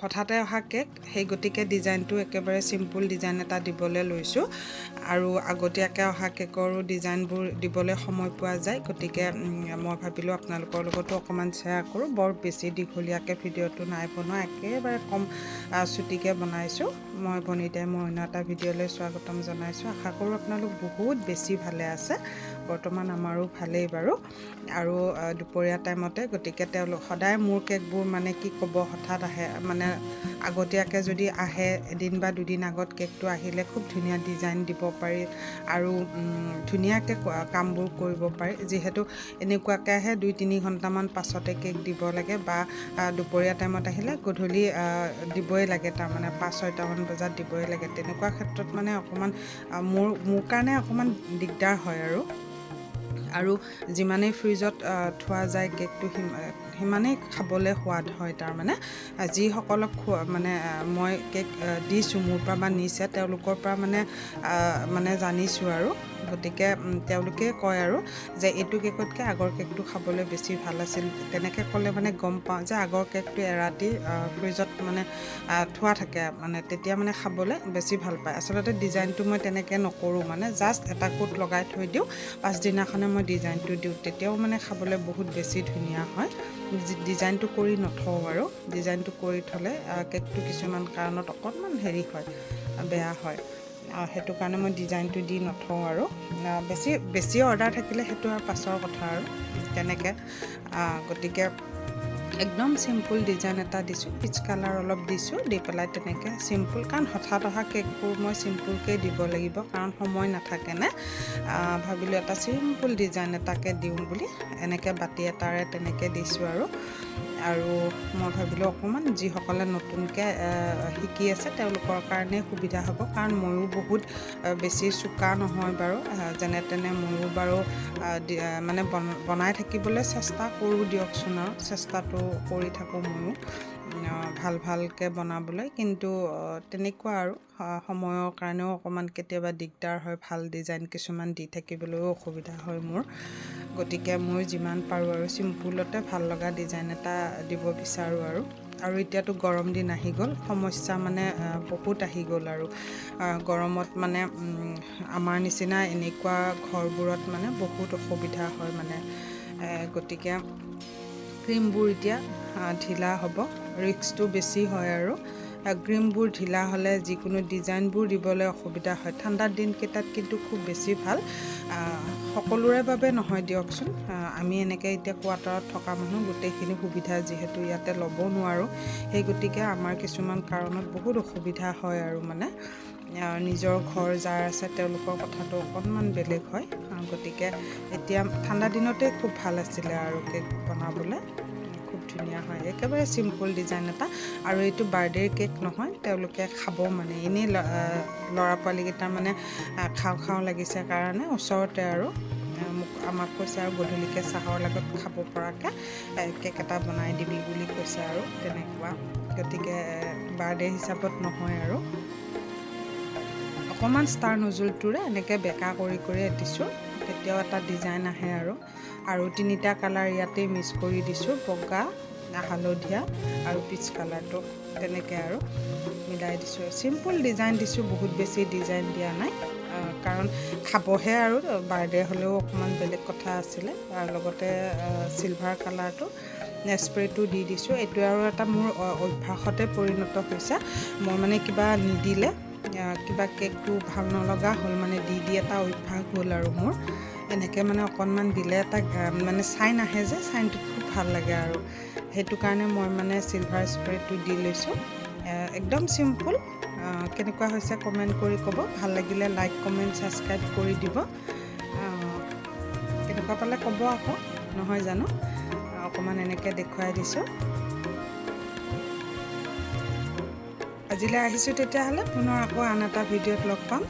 হঠাতে অহা কেক সেই গতিকে ডিজাইনটো একেবাৰে চিম্পুল ডিজাইন এটা দিবলৈ লৈছোঁ। আৰু আগতীয়াকৈ অহা কেকৰো ডিজাইনবোৰ দিবলৈ সময় পোৱা যায় গতিকে মই ভাবিলোঁ আপোনালোকৰ লগতো অকণমান শ্বেয়াৰ কৰোঁ। বৰ বেছি দীঘলীয়াকৈ ভিডিঅ'টো নাই বনোৱা একেবাৰে কম চুটিকৈ বনাইছোঁ। মই বনিতাই মই অন্য এটা ভিডিঅ'লৈ স্বাগতম জনাইছোঁ। আশা কৰোঁ আপোনালোক বহুত বেছি ভালে আছে। বৰ্তমান আমাৰো ভালেই বাৰু। আৰু দুপৰীয়া টাইমতে গতিকে তেওঁলোক সদায় মোৰ কেকবোৰ মানে কি ক'ব হঠাৎ আহে মানে আগতীয়াকৈ যদি আহে এদিন বা দুদিন আগত কেকটো আহিলে খুব ধুনীয়া ডিজাইন দিব পাৰি আৰু ধুনীয়াকৈ কামবোৰ কৰিব পাৰি। যিহেতু এনেকুৱাকৈ আহে দুই তিনি ঘণ্টামান পাছতে কেক দিব লাগে বা দুপৰীয়া টাইমত আহিলে গধূলি দিবই লাগে তাৰমানে পাঁচ ছয়টামান বজাত দিবই লাগে। তেনেকুৱা ক্ষেত্ৰত মানে অকণমান মোৰ মোৰ কাৰণে অকণমান দিগদাৰ হয় আৰু। আৰু যিমানেই ফ্ৰিজত থোৱা যায় কেকটো সিমানেই খাবলৈ সোৱাদ হয় তাৰমানে। যিসকলক মানে মই কেক দিছোঁ মোৰ পৰা বা নিছে তেওঁলোকৰ পৰা মানে মানে জানিছোঁ আৰু। গতিকে তেওঁলোকে কয় আৰু যে এইটো কেকতকৈ আগৰ কেকটো খাবলৈ বেছি ভাল আছিল। তেনেকৈ ক'লে মানে গম পাওঁ যে আগৰ কেকটো এৰাতি ফ্ৰিজত মানে থোৱা থাকে মানে তেতিয়া মানে খাবলৈ বেছি ভাল পায়। আচলতে ডিজাইনটো মই তেনেকৈ নকৰোঁ মানে জাষ্ট এটা কোট লগাই থৈ দিওঁ পাছদিনাখনে মই ডিজাইনটো দিওঁ তেতিয়াও মানে খাবলৈ বহুত বেছি ধুনীয়া হয়। ডিজাইনটো কৰি নথওঁ আৰু ডিজাইনটো কৰি থ'লে কেকটো কিছুমান কাৰণত অকণমান হেৰি হয় বেয়া হয়। সেইটো কাৰণে মই ডিজাইনটো দি নথওঁ আৰু। বেছি বেছি অৰ্ডাৰ থাকিলে সেইটো আৰু পাছৰ কথা আৰু তেনেকৈ। গতিকে একদম চিম্পুল ডিজাইন এটা দিছোঁ। পিচ কালাৰ অলপ দিছোঁ দি পেলাই তেনেকৈ চিম্পুল কাৰণ হঠাৎ অহা কেকবোৰ মই চিম্পুলকৈ দিব লাগিব কাৰণ সময় নাথাকে নে? আহ, ভাবিলোঁ এটা চিম্পুল ডিজাইন এটাকে দিওঁ বুলি। এনেকৈ বাতি এটাৰে তেনেকৈ দিছোঁ আৰু। আৰু মই ভাবিলোঁ অকণমান যিসকলে নতুনকৈ শিকি আছে তেওঁলোকৰ কাৰণে সুবিধা হ'ব। কাৰণ ময়ো বহুত বেছি চোকা নহয় বাৰু। যেনে তেনে ময়ো বাৰু মানে বন- বনাই থাকিবলৈ চেষ্টা কৰোঁ দিয়কচোন আৰু। চেষ্টাটো কৰি থাকোঁ ময়ো। ভাল ভালকৈ বনাবলৈ। কিন্তু তেনেকুৱা আৰু সময়ৰ কাৰণেও অকণমান কেতিয়াবা দিগদাৰ হয় ভাল ডিজাইন কিছুমান দি থাকিবলৈও অসুবিধা হয় মোৰ। গতিকে মই যিমান পাৰোঁ আৰু চিম্পুলতে ভাল লগা ডিজাইন এটা দিব বিচাৰোঁ আৰু। আৰু এতিয়াতো গৰম দিন আহি গ'ল সমস্যা মানে বহুত আহি গ'ল আৰু। গৰমত মানে আমাৰ নিচিনা এনেকুৱা ঘৰবোৰত মানে বহুত অসুবিধা হয় মানে। গতিকে ক্ৰীমবোৰ এতিয়া ঢিলা হ'ব। ৰিক্সটো বেছি হয় আৰু। ক্ৰীমবোৰ ঢিলা হ'লে যিকোনো ডিজাইনবোৰ দিবলৈ অসুবিধা হয়। ঠাণ্ডাৰ দিনকেইটাত কিন্তু খুব বেছি ভাল। সকলোৰে বাবে নহয় দিয়কচোন। আমি এনেকৈ এতিয়া কোৱাৰ্টাৰত থকা মানুহ গোটেইখিনি সুবিধা যিহেতু ইয়াতে ল'ব নোৱাৰোঁ। সেই গতিকে আমাৰ কিছুমান কাৰণত বহুত অসুবিধা হয় আৰু মানে। নিজৰ ঘৰ যাৰ আছে তেওঁলোকৰ কথাটো অকণমান বেলেগ হয়। গতিকে এতিয়া ঠাণ্ডা দিনতে খুব ভাল আছিলে আৰু কেক বনাবলৈ। ধুনীয়া হয়। একেবাৰে চিম্পুল ডিজাইন এটা আৰু এইটো বাৰ্থডেৰ কেক নহয় তেওঁলোকে খাব মানে। এনেই ল'ৰা পোৱালীকেইটাৰ মানে খাওঁ খাওঁ লাগিছে কাৰণে ওচৰতে আৰু মোক আমাক কৈছে আৰু গধূলিকৈ চাহৰ লগত খাব পৰাকৈ কেক এটা বনাই দিবি বুলি কৈছে আৰু তেনেকুৱা। গতিকে বাৰ্থডে হিচাপত নহয় আৰু। অকণমান ষ্টাৰ নজুলটোৰে এনেকৈ বেকা কৰি কৰি দিছোঁ তেতিয়াও এটা ডিজাইন আহে আৰু। আৰু তিনিটা কালাৰ ইয়াতেই মিক্স কৰি দিছোঁ বগা হালধীয়া আৰু পিচ কালাৰটো। তেনেকৈ আৰু মিলাই দিছোঁ। চিম্পুল ডিজাইন দিছোঁ বহুত বেছি ডিজাইন দিয়া নাই। কাৰণ খাবহে আৰু বাৰ্থডে হ'লেও অকণমান বেলেগ কথা আছিলে। আৰু লগতে চিলভাৰ কালাৰটো স্প্ৰেটো দি দিছোঁ। এইটো আৰু এটা মোৰ অভ্যাসতে পৰিণত হৈছে। মই মানে কিবা নিদিলে কিবা কেকটো ভাল নলগা হ'ল মানে দি দি এটা অভ্যাস হ'ল আৰু মোৰ। এনেকৈ মানে অকণমান দিলে এটা মানে চাইন আহে যে চাইনটোত খুব ভাল লাগে আৰু। সেইটো কাৰণে মই মানে চিলভাৰ স্প্ৰেটো দি লৈছোঁ। একদম চিম্পুল কেনেকুৱা হৈছে কমেণ্ট কৰি ক'ব। ভাল লাগিলে লাইক কমেণ্ট ছাবস্ক্ৰাইব কৰি দিব। কেনেকুৱা পালে ক'ব আকৌ নহয় জানো? অকণমান এনেকৈ দেখুৱাই দিছোঁ। আজিলৈ আহিছোঁ তেতিয়াহ'লে। পুনৰ আকৌ আন এটা ভিডিঅ'ত লগ পাম।